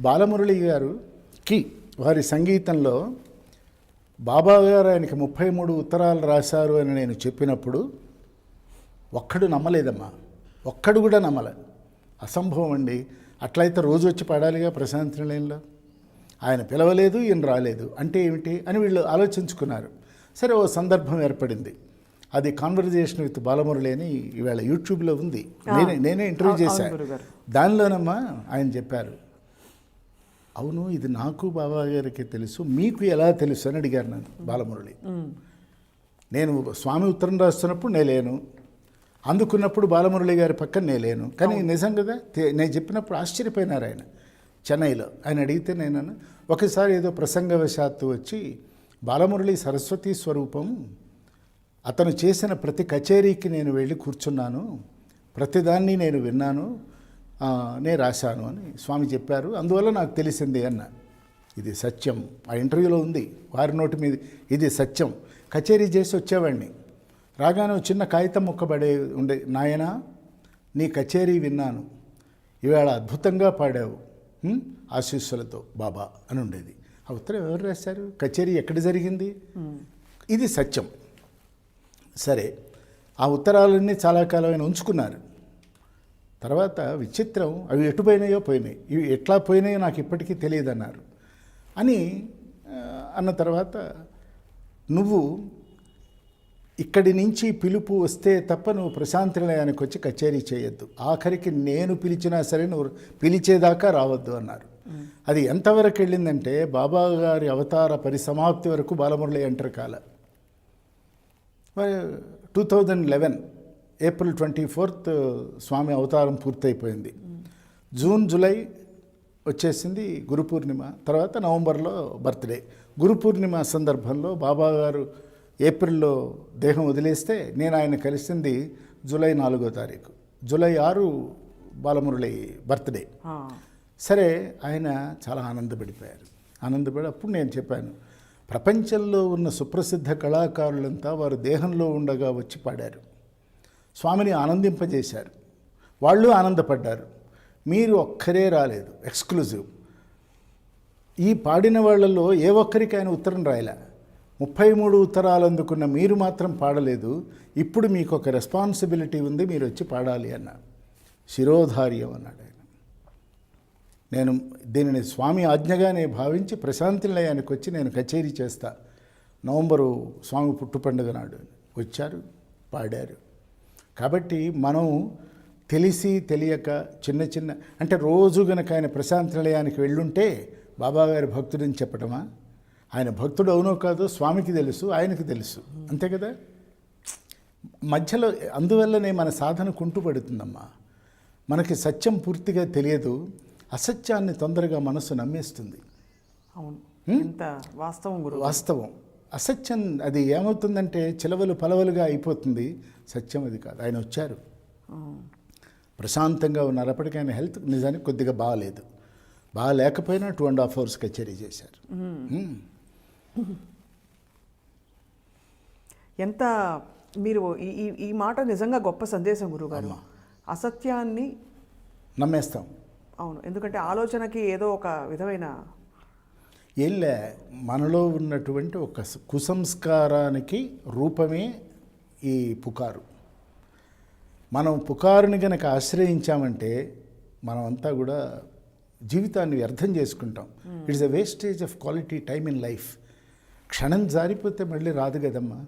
బాలమురళి గారుకి వారి సంగీతంలో బాబా గారు ఆయనకి ముప్పై మూడు ఉత్తరాలు రాశారు అని నేను చెప్పినప్పుడు ఒక్కడు నమ్మలేదమ్మా. ఒక్కడు కూడా నమ్మలే. అసంభవం అండి. అట్లయితే రోజు వచ్చి పాడాలిగా ప్రశాంత్ నిలయంలో? ఆయన పిలవలేదు ఈయన రాలేదు. అంటే ఏమిటి? అని వీళ్ళు ఆలోచించుకున్నారు. సరే ఓ సందర్భం ఏర్పడింది. అది కాన్వర్జేషన్ విత్ బాలమురళి అని ఇవాళ యూట్యూబ్లో ఉంది. నేనే నేనే ఇంటర్వ్యూ చేశాను. దానిలోనమ్మా ఆయన చెప్పారు. అవును ఇది నాకు బాబా గారికి తెలుసు మీకు ఎలా తెలుసు అని అడిగారు నన్ను బాలమురళి. నేను స్వామి ఉత్తరం రాస్తున్నప్పుడు నేను లేను. అందుకున్నప్పుడు బాలమురళి గారి పక్కన నేను లేను. కానీ నిజం కదా నేను చెప్పినప్పుడు ఆశ్చర్యపోయినారు ఆయన. చెన్నైలో. ఆయన అడిగితే నేను ఒకసారి ఏదో ప్రసంగవశాత్తు వచ్చి బాలమురళి సరస్వతి స్వరూపం అతను చేసిన ప్రతి కచేరీకి నేను వెళ్ళి కూర్చున్నాను ప్రతిదాన్ని నేను విన్నాను నేను రాశాను అని స్వామి చెప్పారు. అందువల్ల నాకు తెలిసింది అన్న. ఇది సత్యం. ఆ ఇంటర్వ్యూలో ఉంది. వారి నోటి మీద ఇది సత్యం. కచేరీ చేసి వచ్చేవాడిని. రాగానే చిన్న కాగితం ముక్కబడే ఉండే నాయనా నీ కచేరీ విన్నాను. ఇవాళ అద్భుతంగా పాడావు? ఆశీస్సులతో బాబా అని ఉండేది. ఆ ఉత్తరం ఎవరు రాశారు? కచేరీ ఎక్కడ జరిగింది? ఇది సత్యం. సరే ఆ ఉత్తరాలన్నీ చాలా కాలమైన ఉంచుకున్నారు. తర్వాత విచిత్రం అవి ఎటు పోయినాయో పోయినాయి. ఇవి ఎట్లా పోయినాయో నాకు ఇప్పటికీ తెలియదు అన్నారు అని అన్న తర్వాత నువ్వు ఇక్కడి నుంచి పిలుపు వస్తే తప్ప నువ్వు ప్రశాంతి నిలయానికి వచ్చి కచేరీ చేయొద్దు. ఆఖరికి నేను పిలిచినా సరే నువ్వు పిలిచేదాకా రావద్దు అన్నారు. అది ఎంతవరకు వెళ్ళిందంటే బాబా గారి అవతార పరిసమాప్తి వరకు బాలమురళి ఎంటర్ కాల. Two thousand eleven April twenty fourth స్వామి అవతారం పూర్తయిపోయింది. జూన్ జూలై వచ్చేసింది గురు పూర్ణిమ తర్వాత నవంబర్లో బర్త్డే. గురు పూర్ణిమ సందర్భంలో బాబా గారు ఏప్రిల్లో దేహం వదిలేస్తే నేను ఆయన కలిసింది జూలై నాలుగో తారీఖు. జూలై ఆరు బాలమురళి బర్త్డే. సరే ఆయన చాలా ఆనందపడిపోయారు. ఆనందపడి అప్పుడు నేను చెప్పాను ప్రపంచంలో ఉన్న సుప్రసిద్ధ కళాకారులంతా వారు దేహంలో ఉండగా వచ్చి పాడారు. స్వామిని ఆనందింపజేశారు. వాళ్ళు ఆనందపడ్డారు. మీరు ఒక్కరే రాలేదు. ఎక్స్క్లూజివ్ ఈ పాడిన వాళ్ళలో ఏ ఒక్కరికి ఆయన ఉత్తరం రాయలే? ముప్పై మూడు ఉత్తరాలు అందుకున్న మీరు మాత్రం పాడలేదు. ఇప్పుడు మీకు ఒక రెస్పాన్సిబిలిటీ ఉంది మీరు వచ్చి పాడాలి అన్నారు శిరోధార్యం అన్నాడు ఆయన. నేను దీనిని స్వామి ఆజ్ఞగానే భావించి ప్రశాంతి నిలయానికి వచ్చి నేను కచేరీ చేస్తా. నవంబరు స్వామి పుట్టు పండుగ నాడు వచ్చారు పాడారు. కాబట్టి మనం తెలిసి తెలియక చిన్న చిన్న అంటే రోజు గనక ఆయన ప్రశాంతి నిలయానికి వెళ్ళుంటే బాబాగారి భక్తుడని చెప్పటమా? ఆయన భక్తుడు అవునో కాదో స్వామికి తెలుసు ఆయనకి తెలుసు. అంతే కదా? మధ్యలో అందువల్లనే మన సాధన కుంటుపడుతుందమ్మా. మనకి సత్యం పూర్తిగా తెలియదు అసత్యాన్ని తొందరగా మనసు నమ్మేస్తుంది. అవును. వాస్తవం వాస్తవం. అసత్యం అది ఏమవుతుందంటే చిలవలు పలవలుగా అయిపోతుంది. సత్యం అది కాదు. ఆయన వచ్చారు. ప్రశాంతంగా ఉన్నారు. ఆయన హెల్త్ నిజానికి కొద్దిగా బాగాలేదు. బాగా లేకపోయినా టూ అండ్ హాఫ్ అవర్స్ కచేరీ చేశారు. ఎంత మీరు ఈ ఈ ఈ మాట నిజంగా గొప్ప సందేశం గురుగారు. అసత్యాన్ని నమ్మేస్తాం. అవును. ఎందుకంటే ఆలోచనకి ఏదో ఒక విధమైన ఏళ్ళే మనలో ఉన్నటువంటి ఒక కుసంస్కారానికి రూపమే ఈ పుకారు. మనం పుకారుని గనక ఆశ్రయించామంటే మనం అంతా కూడా జీవితాన్ని వ్యర్థం చేసుకుంటాం. It's a wastage of quality time in life. క్షణం జారిపోతే మళ్ళీ రాదు కదమ్మా.